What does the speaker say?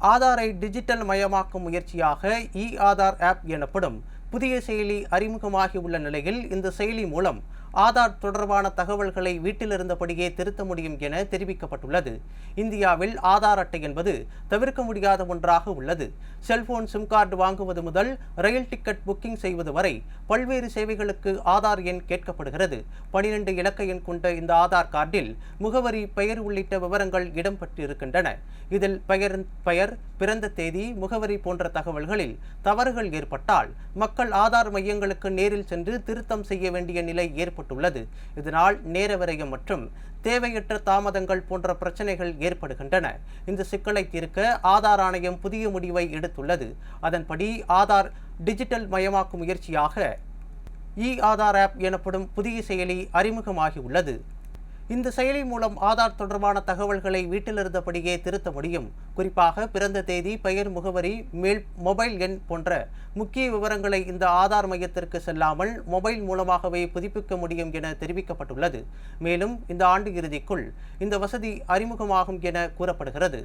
ஆதாரை digital மயமாக்கும் முயற்சியாக இ Aadhaar app எனப்படும் புதிய செயலி அறிமுகமாகியுள்ள நிலையில் இந்த செயலி மூலம் ஆதார் தொடர்பான தகவல்களை வீட்டிலிருந்தபடியே திருத்த முடியும் என தெரிவிக்கப்பட்டுள்ளது. இந்தியாவில் ஆதார் அட்டை என்பது தவிர்க்க முடியாத ஒன்றாக உள்ளது. செல்போன் சிம் கார்டு வாங்குவது முதல் ரயில் டிக்கெட் புக்கிங் செய்வது வரை பல்வேறு சேவைகளுக்கு ஆதார் எண் கேட்கப்படுகிறது. பனிரெண்டு இலக்க எண் கொண்ட இந்த ஆதார் கார்டில் முகவரி பெயர் உள்ளிட்ட விவரங்கள் இடம்பெற்றிருக்கின்றன. இதில் பெயர் பெயர் பிறந்த தேதி முகவரி போன்ற தகவல்களில் தவறுகள் ஏற்பட்டால் மக்கள் மக்கள் ஆதார் மையங்களுக்கு நேரில் சென்று திருத்தம் செய்ய வேண்டிய நிலை ஏற்பட்டுள்ளது. இதனால் நேர விரயம் மற்றும் தேவையற்ற தாமதங்கள் போன்ற பிரச்சனைகள் ஏற்படுகின்றன. இந்த சிக்கலை தீர்க்க ஆதார் ஆணையம் புதிய முடிவை எடுத்துள்ளது. அதன்படி ஆதார் டிஜிட்டல் மயமாக்கும் முயற்சியாக இ ஆதார் ஆப் எனப்படும் புதிய செயலி அறிமுகமாகி உள்ளது இந்த செயலி மூலம் ஆதார் தொடர்பான தகவல்களை வீட்டிலிருந்தபடியே திருத்த முடியும். குறிப்பாக பிறந்த தேதி பெயர் முகவரி மேல் மொபைல் எண் போன்ற முக்கிய விவரங்களை இந்த ஆதார் மையத்திற்கு செல்லாமல் மொபைல் மூலமாகவே புதுப்பிக்க முடியும் என தெரிவிக்கப்பட்டுள்ளது. மேலும் இந்த ஆண்டு இறுதிக்குள் இந்த வசதி அறிமுகமாகும் என கூறப்படுகிறது.